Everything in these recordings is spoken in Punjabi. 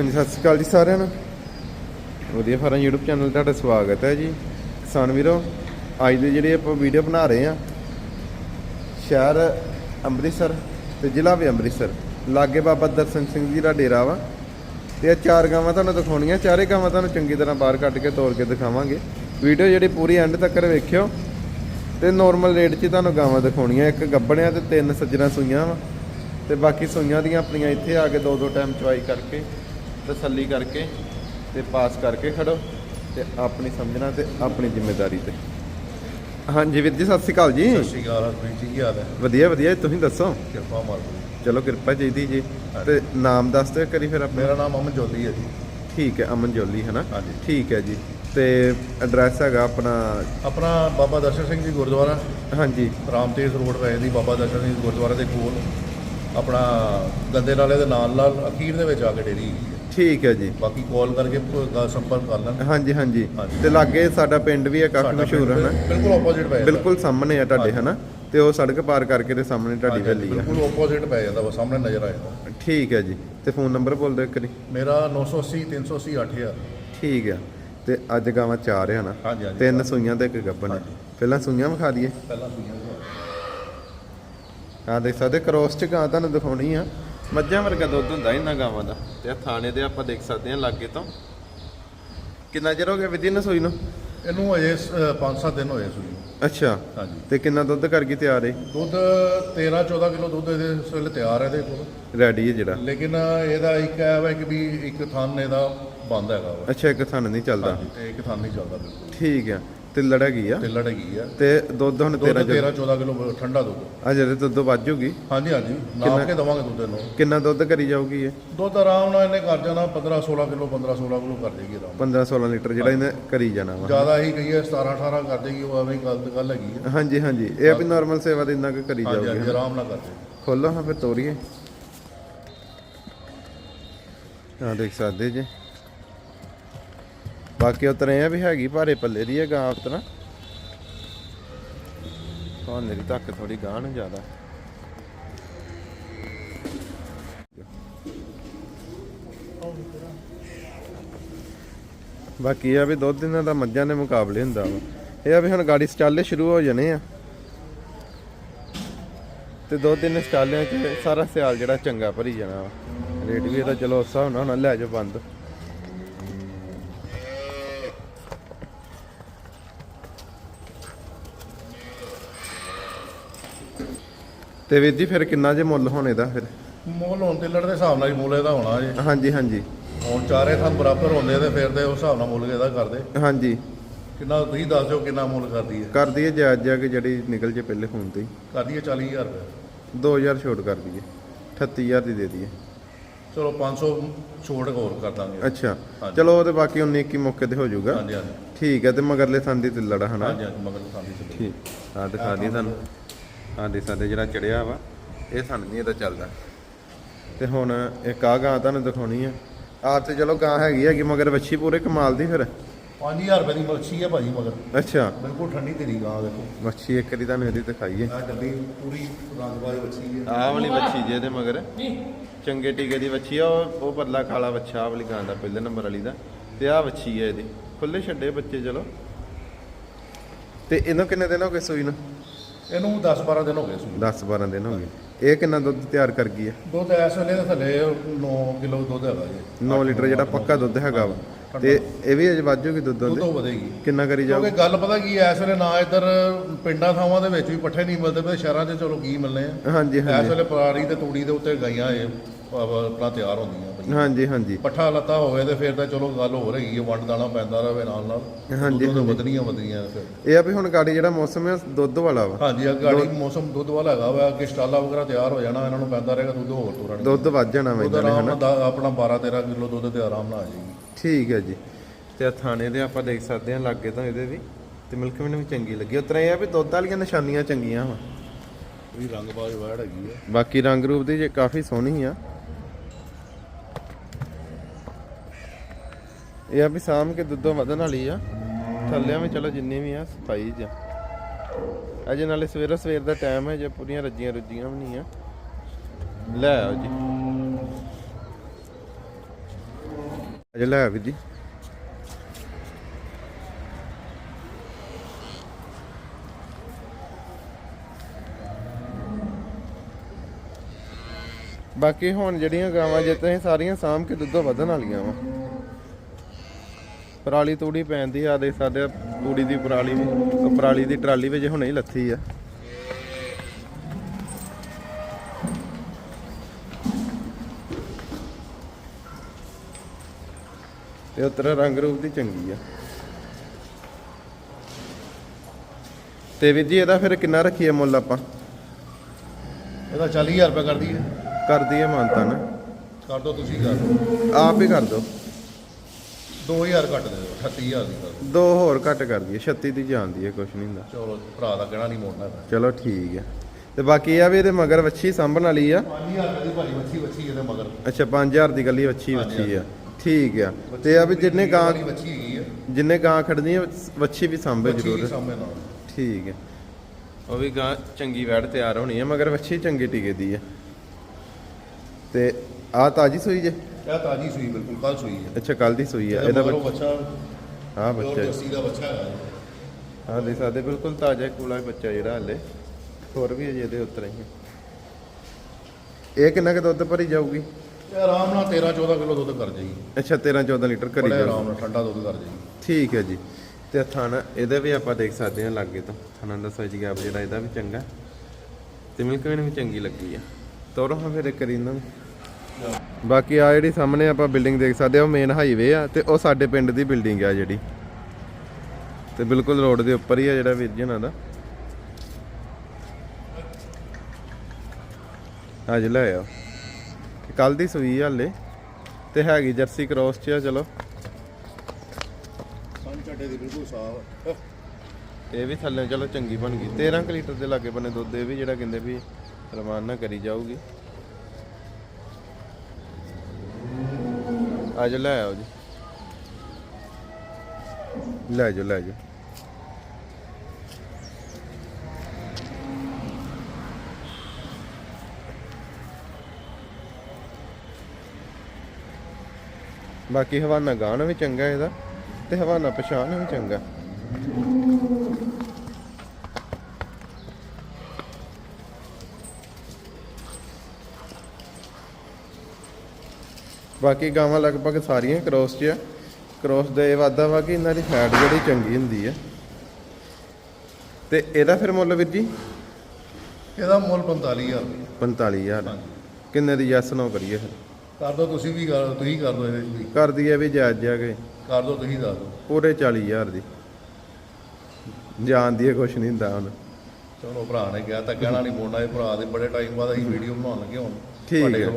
ਹਾਂਜੀ, ਸਤਿ ਸ਼੍ਰੀ ਅਕਾਲ ਜੀ ਸਾਰਿਆਂ ਨੂੰ। ਵਧੀਆ ਫਾਰਮ YouTube ਚੈਨਲ ਤੁਹਾਡਾ ਸਵਾਗਤ ਹੈ ਜੀ। ਕਿਸਾਨ ਵੀਰੋ, ਅੱਜ ਦੇ ਜਿਹੜੇ ਆਪਾਂ ਵੀਡੀਓ ਬਣਾ ਰਹੇ ਆ ਸ਼ਹਿਰ ਅੰਮ੍ਰਿਤਸਰ ਤੇ ਜ਼ਿਲ੍ਹਾ ਵੀ ਅੰਮ੍ਰਿਤਸਰ। ਲਾਗੇ ਬਾਬਾ ਦਰਸ਼ਨ ਸਿੰਘ ਜੀ ਦਾ ਡੇਰਾ ਵਾ। ਤੇ ਇਹ ਚਾਰ ਗਾਵਾਂ ਤੁਹਾਨੂੰ ਦਿਖਾਉਣੀਆਂ, ਚਾਰੇ ਗਾਵਾਂ ਤੁਹਾਨੂੰ ਚੰਗੀ ਤਰ੍ਹਾਂ ਬਾਹਰ ਕੱਢ ਕੇ ਤੋੜ ਕੇ ਦਿਖਾਵਾਂਗੇ। ਵੀਡੀਓ ਜਿਹੜੀ ਪੂਰੀ ਐਂਡ ਤੱਕ ਵੇਖਿਓ। ਤੇ ਨੋਰਮਲ ਰੇਟ 'ਚ ਤੁਹਾਨੂੰ ਗਾਵਾਂ ਦਿਖਾਉਣੀਆਂ, ਇੱਕ ਗੱਬਣਿਆ ਤੇ ਤਿੰਨ ਸੱਜਣਾ ਸੂਈਆਂ ਵਾ। ਤੇ ਬਾਕੀ ਸੂਈਆਂ ਦੀਆਂ ਆਪਣੀਆਂ ਇੱਥੇ ਆ ਕੇ ਦੋ ਦੋ ਟਾਈਮ ਚਵਾਈ ਕਰਕੇ ਤਸੱਲੀ ਕਰਕੇ ਤੇ ਪਾਸ ਕਰਕੇ ਖੜੋ ਤੇ ਆਪਣੀ ਸਮਝਣਾ ਤੇ ਆਪਣੀ ਜ਼ਿੰਮੇਵਾਰੀ ਤੇ। ਹਾਂਜੀ ਵੀਰ ਜੀ ਸਤਿ ਸ਼੍ਰੀ ਅਕਾਲ ਜੀ। ਸਤਿ ਸ਼੍ਰੀ ਅਕਾਲ ਹਰਪ੍ਰੀਤ ਜੀ ਕੀ ਹਾਲ ਹੈ? ਵਧੀਆ ਵਧੀਆ ਤੁਸੀਂ ਦੱਸੋ? ਕਿਰਪਾ ਮਾਲਕ ਚਲੋ ਕਿਰਪਾ ਚਾਹੀਦੀ ਜੀ। ਤੇ ਨਾਮ ਦੱਸ ਦਿਓ ਕਰੀ ਫਿਰ ਆਪਣਾ। ਮੇਰਾ ਨਾਮ ਅਮਨ ਜੋਤੀ ਹੈ ਜੀ। ਠੀਕ ਹੈ ਅਮਨ ਜੋਲੀ ਹੈ ਨਾ ਹਾਂਜੀ। ਠੀਕ ਹੈ ਜੀ। ਤੇ ਐਡਰੈਸ ਹੈਗਾ ਆਪਣਾ? ਆਪਣਾ ਬਾਬਾ ਦਰਸ਼ਨ ਸਿੰਘ ਜੀ ਗੁਰਦੁਆਰਾ। ਹਾਂਜੀ। ਰਾਮਤੇਜ ਰੋਡ ਪੈ ਦੀ ਬਾਬਾ ਦਰਸ਼ਨ ਸਿੰਘ ਗੁਰਦੁਆਰਾ ਦੇ ਕੋਲ। ਆਪਣਾ ਗੰਦੇ ਨਾਲੇ ਦੇ ਨਾਲ ਨਾਲ ਅਖੀਰ ਦੇ ਵਿੱਚ ਆ ਕੇ ਡੇਰੀ ਹੈਗੀ ਹੈ। ਠੀਕ ਹੈ ਜੀ। ਬਾਕੀ ਕਾਲ ਕਰਕੇ ਪ- ਸੰਪਰਕ ਕਰ ਲੈਣ। ਹਾਂਜੀ ਹਾਂਜੀ। ਹਾਂਜੀ। ਤੇ ਲਾਗੇ ਸਾਡਾ ਪਿੰਡ ਵੀ ਹੈ ਕਾਫੀ ਸਾਡਾ ਮਸ਼ਹੂਰ ਹੈ ਪਿੰਡ ਨਾ ਬਿਲਕੁਲ ਆਪੋਜ਼ਿਟ ਪੈ ਜਾਂਦਾ। ਬਿਲਕੁਲ ਸਾਹਮਣੇ ਆ ਤੁਹਾਡੇ। ਹਨਾ ਤੇ ਉਹ ਸੜਕ ਪਾਰ ਕਰਕੇ ਤੇ ਸਾਹਮਣੇ ਤੁਹਾਡੀ ਹਾਂਜੀ, ਹਵੇਲੀ ਆ। ਬਿਲਕੁਲ ਆਪੋਜ਼ਿਟ ਪੈ ਜਾਂਦਾ ਵਾ ਸਾਹਮਣੇ ਨਜ਼ਰ ਆਏਗਾ ਠੀਕ ਹੈ ਜੀ। ਤੇ ਫੋਨ ਨੰਬਰ ਬੋਲ ਦਿਓ ਇੱਕ ਵਾਰੀ। ਮੇਰਾ 980 380 8000 ਠੀਕ ਆ। ਤੇ ਅੱਜ ਗਾਵਾਂ ਚਾਰ ਆ ਨਾ? ਹਾਂਜੀ ਹਾਂਜੀ। ਤਿੰਨ ਸੂਈਆਂ ਤੇ ਇੱਕ ਹਾਂਜੀ। ਪਹਿਲਾਂ ਸੂਈਆਂ ਵਿਖਾ ਦਈਏ। ਪਹਿਲਾਂ ਸੁਣੀਆਂ ਆ ਦੇਖ ਸਕਦੇ ਕ੍ਰੋਸ ਚ ਗਾਂ ਤੁਹਾਨੂੰ ਦਿਖਾਉਣੀ ਆ। ਮੱਝਾਂ ਵਰਗਾ ਦੁੱਧ ਹੁੰਦਾ ਇਹਨਾਂ ਗਾਵਾਂ ਦਾ। ਤੇ ਥਾਣੇ ਦੇ ਆਪਾਂ ਦੇਖ ਸਕਦੇ ਆ ਲਾਗੇ ਤੋਂ। ਕਿੰਨਾ ਚਿਰ ਹੋ ਗਿਆ ਵਿਧੀ ਨਾ ਸੂਈ ਨੂੰ? ਇਹਨੂੰ ਅਜੇ 5-7 ਦਿਨ ਹੋਏ ਸੂਈ ਨੂੰ। ਅੱਛਾ। ਹਾਂਜੀ। ਤੇ ਕਿੰਨਾ ਦੁੱਧ ਕਰ ਗਈ ਤਿਆਰ ਹੈ ਦੁੱਧ 13 14 ਕਿਲੋ ਦੁੱਧ ਇਹਦੇ ਇਸ ਵੇਲੇ ਤਿਆਰ ਹੈ ਇਹਦੇ ਕੋਲ। ਰੈਡੀ ਹੈ ਜਿਹੜਾ। ਲੇਕਿਨ ਇਹਦਾ ਇੱਕ ਹੈ ਵਾ ਕਿ ਵੀ ਇੱਕ ਥਣ ਇਹਦਾ ਬੰਦ ਹੈਗਾ ਵਾ। ਅੱਛਾ ਇੱਕ ਥਣ ਨਹੀਂ ਚੱਲਦਾ। ਹਾਂਜੀ ਤੇ ਇੱਕ ਥਣ ਨਹੀਂ ਚੱਲਦਾ ਬਿਲਕੁਲ। ਠੀਕ ਆ। ਤੇ ਲੜਾ ਗਈ ਆ। ਤੇ ਲੜੇਗੀ ਆ। ਤੇ ਦੁੱਧ ਹੁਣ ਦੁੱਧ 13 13 14 ਕਿਲੋ ਠੰਡਾ ਦੁੱਧ। ਆ ਜਿਹੜੇ ਦੁੱਧ ਵੱਜੂਗੀ ਹਾਂਜੀ ਹਾਂਜੀ। ਨਾਪ ਕੇ ਦਵਾਂਗੇ ਦੁੱਧ ਇਹਨੂੰ। ਕਿੰਨਾ ਦੁੱਧ ਕਰੀ ਜਾਊਗੀ ਇਹ? ਦੁੱਧ ਆਰਾਮ ਨਾਲ ਇਹਨੇ ਕਰ ਜਾਣਾ 15 16 ਕਿਲੋ 15 16 ਕਿਲੋ ਕਰ ਦੇਗੀ ਆਰਾਮ 15 16 ਲੀਟਰ ਜਿਹੜਾ ਇਹਨੇ ਕਰੀ ਜਾਣਾ ਵਾ। ਜ਼ਿਆਦਾ ਹੀ ਕਹੀਏ 17 18 ਕਰ ਦੇਗੀ ਉਹ ਐਵੇਂ ਗਲਤ ਗੱਲ ਹੈਗੀ ਹੈ ਹਾਂਜੀ ਹਾਂਜੀ। ਇਹ ਆ ਵੀ ਨਾਰਮਲ ਸੇਵਾ ਦੇ ਇੰਨਾ ਕੁ ਕਰੀ ਜਾਊਗੀ ਹਾਂਜੀ ਆਰਾਮ ਨਾਲ ਕਰ ਦੇਗੀ। ਖੋਲੋ ਹਾਂ ਫਿਰ ਤੋਰੀਏ। ਆ ਦੇਖ ਸਕਦੇ ਜੀ। ਬਾਕੀ ਉਤਰੇ ਆ ਵੀ ਹੈਗੀ ਭਾਰੇ ਪੱਲੇ ਦੀ ਹੈ ਗਾਂ ਉਤਰਾ। ਹਾਂ ਮੇਰੀ ਤੱਕ ਥੋੜੀ ਗਾਂ ਨੂੰ ਜ਼ਿਆਦਾ। ਬਾਕੀ ਇਹ ਆ ਵੀ ਦੁੱਧ ਇਹਨਾਂ ਦਾ ਮੱਝਾਂ ਦੇ ਮੁਕਾਬਲੇ ਹੁੰਦਾ ਵਾ। ਇਹ ਆ ਵੀ ਹੁਣ ਗਾੜੀ ਸਟਾਲੇ ਸ਼ੁਰੂ ਹੋ ਜਾਣੇ ਆ। ਤੇ ਦੋ ਤਿੰਨ ਸਟਾਲਿਆਂ 'ਚ ਸਾਰਾ ਸਿਆਲ ਜਿਹੜਾ ਚੰਗਾ ਭਰੀ ਜਾਣਾ ਵਾ। ਰੇਟ ਵੀ ਇਹਦਾ ਚਲੋ ਉਸ ਹਿਸਾਬ ਨਾਲ ਹੁਣ ਲੈ ਜਾਓ ਬੰਦ। ਤੇ ਵੀਰ ਜੀ ਫਿਰ ਕਿੰਨਾ ਜੇ ਮੁੱਲ ਹੋਣੇ ਦਾ ਫਿਰ? ਮੁੱਲ ਹੁਣ ਤੇ ਲੜ ਦੇ ਹਿਸਾਬ ਨਾਲ ਹੀ ਮੁੱਲ ਇਹਦਾ ਹੋਣਾ ਜੇ। ਹਾਂਜੀ ਹਾਂਜੀ। ਹੁਣ ਚਾਰੇ ਥਾਂ ਬਰਾਬਰ ਹੁੰਦੇ ਤੇ ਫਿਰ ਤੇ ਉਸ ਹਿਸਾਬ ਨਾਲ ਮੁੱਲ ਇਹਦਾ ਕਰਦੇ। ਹਾਂਜੀ। ਕਿੰਨਾ ਤੁਸੀਂ ਦੱਸ ਦਿਓ ਕਿੰਨਾ ਮੁੱਲ ਕਰਦੀ ਹੈ। ਕਰ ਦਈਏ ਜਾਇਜ਼ ਜਾ ਕੇ ਜਿਹੜੀ ਨਿਕਲ ਜੇ ਪਹਿਲੇ ਫੋਨ ਤੇ ਹੀ। ਕਰ ਦਈਏ 40000 ਰੁਪਏ 2000 ਛੋਟ ਕਰ ਦਈਏ। 38000 ਦੀ ਦੇ ਦਈਏ। ਚਲੋ 500 ਛੋਟ ਹੋਰ ਕਰ ਦਾਂਗੇ। ਅੱਛਾ। ਚਲੋ ਉਹ ਤੇ ਬਾਕੀ 19 21 ਮੌਕੇ ਤੇ ਹੋ ਜਾਊਗਾ। ਹਾਂਜੀ ਹਾਂਜੀ। ਠੀਕ ਹੈ ਤੇ ਮਗਰਲੇ ਸੰਦੀ ਤੇ ਲੜਾ ਹਨਾ? ਹਾਂਜੀ ਹਾਂਜੀ ਮਗਰ ਸਾਡੀ ਚੱਲੀ ਠੀਕ। ਆ ਦਿਖਾ ਦਈਏ ਤੁਹਾਨੂੰ ਆ ਦੇ ਸਾਡੇ ਜਿਹੜਾ ਚੜਿਆ ਵਾ ਇਹ ਸਾਨੂੰ ਨਹੀਂ ਇਹਦਾ ਚੱਲਦਾ। ਤੇ ਹੁਣ ਇੱਕ ਆ ਗਾਂ ਤੁਹਾਨੂੰ ਦਿਖਾਉਣੀ ਆ। ਆ ਤੇ ਚਲੋ ਗਾਂ ਹੈਗੀ ਹੈਗੀ ਮਗਰ ਵੱਛੀ ਪੂਰੇ ਕਮਾਲ ਦੀ ਫਿਰ। 5000 ਰੁਪਏ ਦੀ ਮੱਛੀ ਹੈ ਭਾਜੀ ਮਗਰ। ਅੱਛਾ। ਬਿਲਕੁਲ ਠੰਡੀ ਤੇਰੀ ਗਾਂ ਦੇਖੋ। ਵੱਛੀ ਇੱਕ ਦੀ ਤੁਹਾਨੂੰ ਇਹਦੀ ਦਿਖਾਈਏ। ਆ ਡੱਬੀ ਪੂਰੀ ਰੰਗਬਾਜ਼ ਮੱਛੀ ਹੈ ਆਹ ਵਾਲੀ ਵੱਛੀ ਜੇ ਇਹਦੇ ਮਗਰ। ਚੰਗੇ ਟੀਕੇ ਦੀ ਵੱਛੀ ਆ ਉਹ ਉਹ ਪਰਲਾ ਕਾਲਾ ਵੱਛਾ ਆਹ ਵਾਲੀ ਗਾਂ ਦਾ ਪਹਿਲੇ ਨੰਬਰ ਵਾਲੀ ਦਾ। ਤੇ ਆਹ ਵੱਛੀ ਹੈ ਇਹਦੀ। ਖੁੱਲੇ ਛੱਡੇ ਬੱਚੇ ਚਲੋ। ਤੇ ਇਹਨੂੰ ਕਿੰਨੇ ਦਿਨ ਹੋ ਗਏ ਸੂਈ ਨੂੰ? ਇਹਨੂੰ 10 12 ਦਿਨ ਹੋ ਗਏ ਸੀ। 10 12 ਦਿਨ ਹੋ ਗਏ। ਇਹ ਕਿੰਨਾ ਦੁੱਧ ਤਿਆਰ ਕਰ ਗਈ ਹੈ? ਦੁੱਧ ਇਸ ਵੇਲੇ ਦੇ ਥੱਲੇ 9 ਕਿਲੋ ਦੁੱਧ ਹੈਗਾ ਜੀ। 9 ਲੀਟਰ ਜਿਹੜਾ ਪੱਕਾ ਦੁੱਧ ਹੈਗਾ ਵਾ। ਤੇ ਇਹ ਵੀ ਅਜ ਵਾਜੂਗੀ ਦੁੱਧ ਦੁੱਧ ਵਧੇਗੀ। ਕਿੰਨਾ ਕਰੀ ਜਾਓ ਕਿਉਂਕਿ ਗੱਲ ਪਤਾ ਕੀ ਐ ਇਸ ਵੇਲੇ ਨਾ ਇੱਧਰ ਪਿੰਡਾਂ ਥਾਵਾਂ ਦੇ ਵਿੱਚ ਵੀ ਪੱਠੇ ਨਹੀਂ ਮਿਲਦੇ ਪਏ ਸ਼ਹਿਰਾਂ 'ਚ ਚਲੋ ਕੀ ਮਿਲਨੇ ਆ। ਹਾਂਜੀ ਇਸ ਹਾਂਜੀ ਵੇਲੇ ਪਰਾਰੀ ਤੇ ਤੂੜੀ ਦੇ ਉੱਤੇ ਗਾਈਆਂ ਇਹ। ਆਪਣਾ ਤਿਆਰ ਹੁੰਦੀਆਂ ਪਈਆਂ ਹਾਂਜੀ ਹਾਂਜੀ। ਪੱਠਾ ਲੱਤਾ ਹੋਵੇ ਤੇ ਫਿਰ ਤਾਂ ਚਲੋ ਗੱਲ ਹੋ ਰਹੀ ਹੈ ਵੰਡ ਦਾਣਾ ਪੈਂਦਾ ਰਵੇ ਨਾਲ ਨਾਲ। ਹਾਂਜੀ, ਦੁੱਧ ਵਧਣੀਆਂ ਵਧਣੀਆਂ ਫਿਰ। ਇਹ ਆ ਵੀ ਹੁਣ ਗਾੜੀ ਜਿਹੜਾ ਮੌਸਮ ਹੈ ਦੁੱਧ ਵਾਲਾ ਵਾ। ਹਾਂਜੀ ਆ ਗਾੜੀ ਮੌਸਮ ਦੁੱਧ ਵਾਲਾ ਹੈਗਾ ਵਾ ਅੱਗੇ ਸਟਾਲਾ ਵਗੈਰਾ ਤਿਆਰ ਹੋ ਜਾਣਾ ਇਹਨਾਂ ਨੂੰ ਪੈਂਦਾ ਰਹੇਗਾ ਦੁੱਧ ਹੋਰ ਤੋਰਣ ਦੁੱਧ ਵੱਜ ਜਾਣਾ ਆਰਾਮ ਹਨਾ? ਆਪਣਾ 12 13 ਕਿਲੋ ਦੁੱਧ ਤੇ ਆਰਾਮ ਨਾਲ ਆ ਜਾਏਗੀ। ਠੀਕ ਹੈ ਜੀ। ਤੇ ਥਾਣੇ ਦੇ ਆਪਾਂ ਦੇਖ ਸਕਦੇ ਹਾਂ ਲਾਗੇ ਤੋਂ ਇਹਦੇ ਵੀ। ਤੇ ਮਿਲਕ ਮੈਨੂੰ ਵੀ ਚੰਗੀ ਲੱਗੀ। ਉਤਰਾ ਇਹ ਆ ਵੀ ਦੁੱਧ ਵਾਲੀਆਂ ਨਿਸ਼ਾਨੀਆਂ ਚੰਗੀਆਂ ਵਾ। ਵੀ ਰੰਗਬਾਜ਼ ਵੜ ਹੈਗੀ ਹੈ ਬਾਕੀ ਰੰਗ ਰੂਪ ਦੀ ਜੇ ਕਾਫੀ ਸੋਹਣੀ ਆ। ਇਹ ਆ ਵੀ ਸਾਂਭ ਕੇ ਦੁੱਧੋਂ ਵਧਣ ਵਾਲੀ ਆ। ਥੱਲਿਆਂ ਵੀ ਚਲੋ ਜਿੰਨੀ ਵੀ ਆ, ਸਫ਼ਾਈ ਚ ਅਜੇ ਨਾਲੇ ਸਵੇਰਾ ਸਵੇਰ ਦਾ ਟਾਈਮ ਹੈ ਜੇ ਪੂਰੀਆਂ ਰੱਜੀਆਂ ਰੁੱਜੀਆਂ ਵੀ ਨਹੀਂ ਆ। ਲੈ ਆਓ ਜੀ। ਇਹ ਲੈ ਵੀਰ ਜੀ। ਬਾਕੀ ਹੁਣ ਜਿਹੜੀਆਂ ਗਾਵਾਂ ਜਿੱਤੇ ਸਾਰੀਆਂ ਸਾਂਭ ਕੇ ਦੁੱਧੋਂ ਵਧਣ ਵਾਲੀਆਂ ਵਾ। ਪਰਾਲੀ ਤੂੜੀ ਪੈਂਦੀ ਆ ਦੇ ਸਾਡੇ ਤੂੜੀ ਦੀ ਪਰਾਲੀ ਵੀ ਪਰਾਲੀ ਦੀ ਟਰਾਲੀ ਵਿੱਚ ਹੁਣੇ ਹੀ ਲੱਥੀ ਆ। ਤੇ ਉਤਰਾ ਰੰਗ ਰੂਪ ਦੀ ਚੰਗੀ ਆ। ਤੇ ਵੀਰ ਜੀ ਇਹਦਾ ਫਿਰ ਕਿੰਨਾ ਰੱਖੀਏ ਮੁੱਲ ਆਪਾਂ? ਇਹਦਾ 40000 ਰੁਪਏ ਕਰਦੀ ਹੈ ਕਰ ਦਈਏ ਮਾਨਤਾ ਨਾ। ਕਰ ਦੋ ਤੁਸੀਂ ਕਰ ਆਪ ਹੀ ਕਰ ਦੋ। 2000 ਘੱਟ ਦੇ ਦਿਓ 38000 ਦੀ ਕਰ ਦਿਓ। ਦੋ ਹੋਰ ਘੱਟ ਕਰ ਦਈਏ 36 ਦੀ ਜਾਂਦੀ ਹੈ ਕੁਛ ਨਹੀਂ ਹੁੰਦਾ। ਚਲੋ ਭਰਾ ਦਾ ਕਹਿਣਾ ਨਹੀਂ ਮੋੜਨਾ ਚਲੋ ਠੀਕ ਹੈ ਤੇ ਬਾਕੀ ਇਹ ਆ ਵੀ ਇਹਦੇ ਮਗਰ ਵੱਛੀ ਸਾਂਭਣ ਵਾਲੀ ਆ। 5000 ਰੁਪਏ ਦੀ ਭਾਰੀ ਵੱਛੀ ਵੱਛੀ ਇਹਦੇ ਮਗਰ। ਅੱਛਾ 5000 ਦੀ ਗੱਲੀ ਵੱਛੀ ਵੱਛੀ ਆ। ਠੀਕ ਆ। ਤੇ ਆ ਵੀ ਜਿੰਨੇ ਗਾਂ ਵਾਲੀ ਵੱਛੀ ਹੈਗੀ ਹੈ ਜਿੰਨੇ ਗਾਂ ਖੜਨੀ ਆ ਵੱਛੀ ਵੀ ਸਾਂਭੇ ਵੱਛੀ ਜ਼ਰੂਰ। ਸਾਹਮਣੇ ਨਾਲ। ਠੀਕ ਹੈ ਉਹ ਵੀ ਗਾਂ ਚੰਗੀ ਵੈੜ ਤਿਆਰ ਹੋਣੀ ਹੈ ਮਗਰ ਵੱਛੀ ਚੰਗੀ ਟਿਕੇ ਦੀ ਹੈ ਤੇ ਆ ਤਾਜੀ ਸੂਈ ਜੇ? ਇਹ ਤਾਜੀ ਸੂਈ ਬਿਲਕੁਲ ਕੱਲ ਸੂਈ ਹੈ। ਅੱਛਾ ਕੱਲ ਦੀ ਸੂਈ ਹੈ। ਇਹਦਾ ਬੱਚਾ ਬੱਚਾ ਹਾਂ ਬੱਚਾ ਜਰਸੀ ਦਾ ਬੱਚਾ ਹੈ। ਹਾਂ ਦੇ ਸਾਡੇ ਬਿਲਕੁਲ ਤਾਜ਼ਾ ਕੂਲਾ ਬੱਚਾ ਜਿਹੜਾ ਹਲੇ। ਹੋਰ ਵੀ ਅਜੇ ਇਹਦੇ ਉੱਤਰ ਹੀ ਇਹ ਕਿੰਨਾ ਕੁ ਦੁੱਧ ਭਰੀ ਜਾਊਗੀ? ਇਹ ਆਰਾਮ ਨਾਲ 13 14 ਕਿਲੋ ਦੁੱਧ ਕਰ ਜਾਈ ਅੱਛਾ 13 14 ਲੀਟਰ ਕਰੀ ਬੜੇ ਜਾਊਗੀ। ਆਰਾਮ ਨਾਲ ਠੰਡਾ ਦੁੱਧ ਕਰ ਜਾਈ ਠੀਕ ਹੈ ਜੀ। ਤੇ ਥਣ ਇਹਦੇ ਵੀ ਆਪਾਂ ਦੇਖ ਸਕਦੇ ਹਾਂ ਲਾਗੇ ਤੋਂ। ਥਣਾਂ ਦਾ ਸਾਈਜ਼ ਗੈਪ ਜਿਹੜਾ ਇਹਦਾ ਵੀ ਚੰਗਾ। ਤੇ ਮਿਲਕ ਵੀ ਚੰਗੀ ਲੱਗੀ ਆ। ਤੋਰੋ ਹਾਂ ਫਿਰ ਇਹਨਾਂ ਨੂੰ। ਬਾਕੀ ਆ ਜਿਹੜੀ ਸਾਹਮਣੇ ਆਪਾਂ ਬਿਲਡਿੰਗ ਦੇਖ ਸਕਦੇ ਆ ਉਹ ਮੇਨ ਹਾਈਵੇ ਆ ਤੇ ਉਹ ਸਾਡੇ ਪਿੰਡ ਦੀ ਬਿਲਡਿੰਗ ਆ ਜਿਹੜੀ। ਤੇ ਬਿਲਕੁਲ ਰੋਡ ਦੇ ਉੱਪਰ ਹੀ ਆ ਜਿਹੜਾ ਵੀਰ ਜੀ ਉਹਨਾਂ ਦਾ। ਅੱਜ ਲੈ ਆਓ। ਕੱਲ ਦੀ ਸੂਈ ਆ ਹਲੇ। ਤੇ ਹੈਗੀ ਜਰਸੀ ਕ੍ਰੋਸ ਚ ਆ ਚਲੋ। ਸੰਨ ਚੱਡੇ ਦੀ ਬਿਲਕੁਲ ਸਾਫ਼ ਇਹ ਵੀ ਥੱਲੇ ਚਲੋ ਚੰਗੀ ਬਣ ਗਈ। 13 ਕੁ ਲੀਟਰ ਦੇ ਲਾਗੇ ਬਨੇ ਦੁੱਧ ਇਹ ਵੀ ਜਿਹੜਾ ਕਹਿੰਦੇ ਵੀ ਰਵਾਨਾ ਕਰੀ ਜਾਊਗੀ। ਆ ਅੱਜ ਲੈ ਆਓ ਜੀ। ਲੈ ਜਾਓ ਲੈ ਜਾਓ। ਬਾਕੀ ਹਵਾਨਾ ਗਾਣਾ ਵੀ ਚੰਗਾ ਇਹਦਾ ਤੇ ਹਵਾਨਾ ਪਛਾਣ ਵੀ ਚੰਗਾ। ਬਾਕੀ ਗਾਵਾਂ ਲਗਭਗ ਸਾਰੀਆਂ ਕ੍ਰੋਸ 'ਚ ਆ। ਕ੍ਰੋਸ ਦਾ ਇਹ ਵਾਧਾ ਵਾ ਕਿ ਇਹਨਾਂ ਦੀ ਫੈਟ ਜਿਹੜੀ ਚੰਗੀ ਹੁੰਦੀ ਹੈ ਤੇ ਇਹਦਾ ਫਿਰ ਮੁੱਲ ਵੀਰ ਜੀ? ਇਹਦਾ ਮੁੱਲ 45000 ਰੁਪਏ 45000 ਕਿੰਨੇ ਦੀ ਯੈਸ ਨੋ ਕਰੀਏ ਫਿਰ? ਕਰ ਦੋ ਤੁਸੀਂ ਵੀ ਕਰ ਤੁਸੀਂ ਕਰ ਦੋ ਇਹਦੇ ਵੀ। ਕਰ ਦਈਏ ਵੀ ਜਾਇਜ਼ ਜਾ ਕੇ। ਕਰ ਦੋ ਤੁਸੀਂ ਦੱਸ ਦਿਓ ਪੂਰੇ 40000 ਦੀ। ਜਾਣ ਦੀ ਕੁਛ ਨਹੀਂ ਹੁੰਦਾ ਹੁਣ। ਚਲੋ ਭਰਾ ਨੇ ਕਿਹਾ ਤਾਂ ਕਹਿਣਾ ਨਹੀਂ ਮੋੜਨਾ ਇਹ ਭਰਾ ਦੇ ਬੜੇ ਟਾਈਮ ਬਾਅਦ ਅਸੀਂ ਵੀਡੀਓ ਬਣਾਉਣ ਲੱਗੇ ਹੁਣ। ਠੀਕ ਹੈ।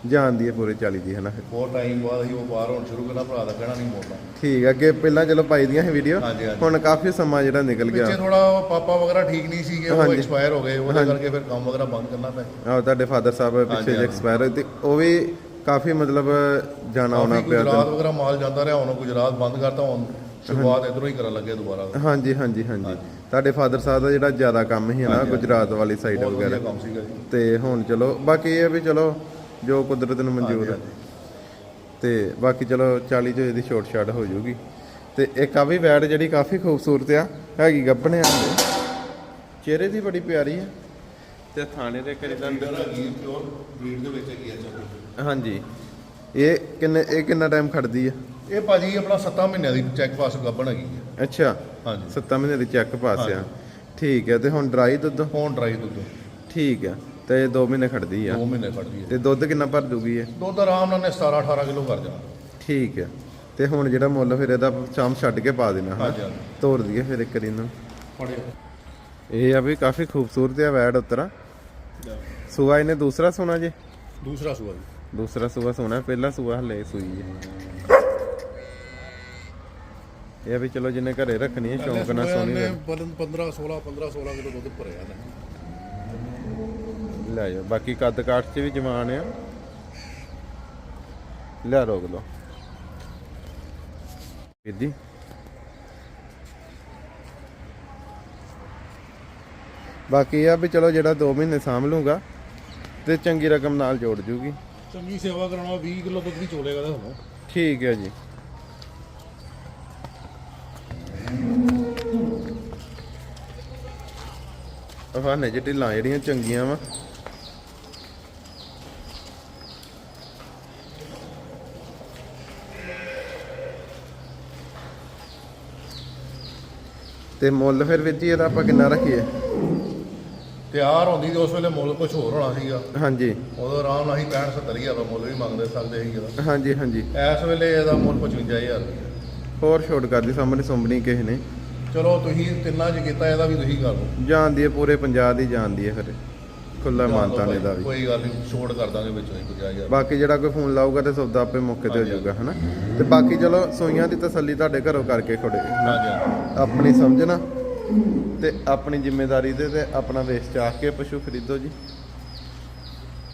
ਕੋਲੋਂ। ਜਾਣ ਦੀ ਪੂਰੇ 40 ਦੀ ਹੈ ਨਾ ਬਹੁਤ ਟਾਈਮ ਬਾਅਦ ਅਸੀਂ ਵਪਾਰ ਹੋਣ ਸ਼ੁਰੂ ਕਰਨਾ ਭਰਾ ਦਾ ਕਹਿਣਾ ਨਹੀਂ ਮੋੜਨਾ। ਠੀਕ ਹੈ ਅੱਗੇ ਪਹਿਲਾਂ ਚਲੋ ਪਾਈ ਦੀਆਂ ਸੀ ਵੀਡੀਓ ਹਾਂਜੀ, ਹਾਂਜੀ। ਹੁਣ ਕਾਫੀ ਸਮਾਂ ਜਿਹੜਾ ਨਿਕਲ ਪਿੱਛੇ ਗਿਆ ਥੋੜਾ ਪਾਪਾ ਵਗੈਰਾ ਠੀਕ ਨਹੀਂ ਸੀਗੇ ਉਹ ਹਾਂਜੀ। ਐਕਸਪਾਇਰ ਹੋ ਗਏ ਉਹਦੇ। ਕਰਕੇ ਫਿਰ ਕੰਮ ਵਗੈਰਾ ਬੰਦ ਕਰਨਾ ਪਿਆ। ਆਹ ਤੁਹਾਡੇ ਫਾਦਰ ਸਾਹਿਬ ਪਿੱਛੇ ਜੇ। ਐਕਸਪਾਇਰ ਹੋਏ ਤੇ ਉਹ ਵੀ ਕਾਫੀ ਮਤਲਬ ਜਾਣਾ ਆਉਣਾ ਕਾਫੀ ਪਿਆ ਗੁਜਰਾਤ ਵਗੈਰਾ ਮਾਲ ਜਾਂਦਾ ਰਿਹਾ ਹੁਣ ਗੁਜਰਾਤ ਬੰਦ ਕਰਤਾ ਹੁਣ ਸ਼ੁਰੂਆਤ ਇਧਰੋਂ ਹੀ ਕਰਨ ਲੱਗੇ ਦੁਬਾਰਾ। ਹਾਂਜੀ ਹਾਂਜੀ ਹਾਂਜੀ। ਤੁਹਾਡੇ ਫਾਦਰ ਸਾਹਿਬ ਦਾ ਜਿਹੜਾ ਜ਼ਿਆਦਾ ਕੰਮ ਸੀ ਨਾ ਗੁਜਰਾਤ ਵਾਲੀ ਸਾਈਡ ਬਹੁਤ ਵਧੀਆ ਵਗੈਰਾ। ਕੰਮ ਸੀਗਾ ਜੀ। ਤੇ ਹੁਣ ਚਲੋ ਬਾਕੀ ਇਹ ਆ ਵੀ ਚਲੋ ਜੋ ਕੁਦਰਤ ਨੂੰ ਮਨਜ਼ੂਰ ਹੈ ਤੇ ਬਾਕੀ ਚਲੋ 40 ਚ ਇਹਦੀ ਛੋਟ ਛਾਟ ਹੋ ਜਾਊਗੀ ਤੇ ਇੱਕ ਆ ਵੀ ਵੈੜ ਜਿਹੜੀ ਕਾਫੀ ਖੂਬਸੂਰਤ ਆ ਹੈਗੀ ਗੱਭਣੇ ਆ ਚਿਹਰੇ ਦੀ ਬੜੀ ਪਿਆਰੀ ਆ। ਤੇ ਥਾਣੇ ਦੇ ਕਰੀ ਦੰਦ ਬਰੀਡ ਦੇ ਵਿੱਚ ਹੈਗੀ ਆ ਚੱਲ ਹਾਂਜੀ। ਇਹ ਕਿੰਨੇ ਇਹ ਕਿੰਨਾ ਟਾਈਮ ਖੜਦੀ ਆ? ਇਹ ਭਾਜੀ ਆਪਣਾ 7 ਮਹੀਨਿਆਂ ਦੀ ਚੈੱਕ ਪਾਸ ਗੱਬਣ ਹੈਗੀ ਹੈ ਅੱਛਾ। ਹਾਂਜੀ। 7 ਮਹੀਨੇ ਦੀ ਚੈੱਕ ਪਾਸ ਆ। ਠੀਕ ਹੈ ਤੇ ਹੁਣ ਡਰਾਈ ਦੁੱਧ? ਫੋਨ ਡਰਾਈ ਦੁੱਧ। ਠੀਕ ਹੈ ਤੇ 2 ਮਹੀਨੇ ਖੜਦੀ ਆ। 2 ਮਹੀਨੇ ਫੜਦੀ ਹੈ ਤੇ ਦੁੱਧ ਕਿੰਨਾ ਭਰ ਦੂਗੀ ਇਹ? ਦੁੱਧ ਆਰਾਮ ਨਾਲ ਨੇ 17 18 ਕਿਲੋ ਕਰ ਜਾਣਾ। ਠੀਕ ਹੈ ਤੇ ਹੁਣ ਜਿਹੜਾ ਮੁੱਲ ਫਿਰ ਇਹਦਾ ਸ਼ਾਮ ਛੱਡ ਕੇ ਪਾ ਦੇਣਾ ਹਾਂ ਹਾਂਜੀ ਹਾਂਜੀ। ਤੋੜ ਦਈਏ ਫਿਰ ਇੱਕ ਫੜਿਓ ਇਹ ਆ ਵੀ ਕਾਫੀ ਖੂਬਸੂਰਤ ਆ ਵੈੜ ਉਤਰਾ। ਸੂਆ ਇਹਨੇ ਦੂਸਰਾ ਸੋਨਾ ਜੇ? ਦੂਸਰਾ ਸੂਆ ਜੀ। ਦੂਸਰਾ ਸੂਆ ਸੋਨਾ ਪਹਿਲਾ ਸੂਆ ਹਲੇ ਸੂਈ ਹੈ ਇਹ ਆ ਵੀ ਚਲੋ ਜਿੰਨੇ ਘਰੇ ਰੱਖਣੀ ਹੈ ਸ਼ੌਂਕ ਨਾਲ ਸੋਹਣੀ ਵੈੜ। 15 16 15 16 ਕਿਲੋ ਦੁੱਧ ਭਰਿਆ ਨੇ ਲੈ ਜਾਓ। ਬਾਕੀ ਕੱਦ ਕਾਠ 'ਚ ਵੀ ਜਵਾਨ ਆ। ਲੈ ਰੋਕ ਲਓ। ਜੀ। ਬਾਕੀ ਆ ਵੀ ਚਲੋ ਜਿਹੜਾ 2 ਮਹੀਨੇ ਸਾਂਭ ਲੂੰਗਾ ਤੇ ਚੰਗੀ ਰਕਮ ਨਾਲ ਜੋੜ ਜੂਗੀ। ਚੰਗੀ ਸੇਵਾ ਕਰਾਉਣਾ 20 ਕਿਲੋ ਦੁੱਧ ਵੀ ਚੋਲੇਗਾ ਤੁਹਾਨੂੰ ਠੀਕ ਹੈ ਜੀ। ਹਵਾਨੇ ਚ ਢਿੱਲਾਂ ਜਿਹੜੀਆਂ ਚੰਗੀਆਂ ਵਾ। ਤੇ ਮੁੱਲ ਫਿਰ ਵਿੱਚ ਹੀ ਇਹਦਾ ਆਪਾਂ ਕਿੰਨਾ ਰੱਖੀਏ? ਤਿਆਰ ਹੁੰਦੀ ਤੇ ਉਸ ਵੇਲੇ ਮੁੱਲ ਕੁਝ ਹੋਰ ਹੋਣਾ ਸੀਗਾ। ਹਾਂਜੀ। ਉਦੋਂ ਆਰਾਮ ਨਾਲ ਹੀ 65 70 ਹਜ਼ਾਰ ਦਾ ਮੁੱਲ ਵੀ ਮੰਗਦੇ ਸਕਦੇ ਸੀ ਇਹਦਾ ਹਾਂਜੀ ਹਾਂਜੀ। ਇਸ ਵੇਲੇ ਇਹਦਾ ਮੁੱਲ 55000 ਹੋਰ ਛੋਟ ਕਰਦੀ ਸਾਹਮਣੇ ਸੁੰਬਣੀ ਕਿਸੇ ਨੇ। ਚਲੋ ਤੁਸੀਂ ਤਿੰਨਾਂ 'ਚ ਕੀਤਾ ਇਹਦਾ ਵੀ ਤੁਸੀਂ ਕਰ ਲਓ। ਜਾਣਦੀ ਹੈ ਪੂਰੇ ਪੰਜਾਬ ਦੀ ਜਾਣਦੀ ਹੈ ਫਿਰ। ਖੁੱਲਾ ਮਾਨਤਾ ਨੇ ਦਾ ਵੀ। ਕੋਈ ਗੱਲ ਨਹੀਂ ਛੋਟ ਕਰ ਦਾਂਗੇ ਵਿੱਚੋਂ ਹੀ 50000 ਬਾਕੀ ਜਿਹੜਾ ਕੋਈ ਫੋਨ ਲਾਊਗਾ ਤੇ ਸੌਦਾ ਆਪੇ ਮੌਕੇ ਤੇ ਹੋ ਜਾਊਗਾ ਹਨਾ? ਤੇ ਬਾਕੀ ਚਲੋ ਸੂਈਆਂ ਦੀ ਤਸੱਲੀ ਤੁਹਾਡੇ ਘਰੋਂ ਕਰਕੇ ਖੜੇ। ਆਪਣੀ ਸਮਝਣਾ ਤੇ ਆਪਣੀ ਜ਼ਿੰਮੇਵਾਰੀ ਤੇ ਤੇ ਆਪਣਾ ਵੇਚ ਚਾਹ ਕੇ ਪਸ਼ੂ ਖਰੀਦੋ ਜੀ।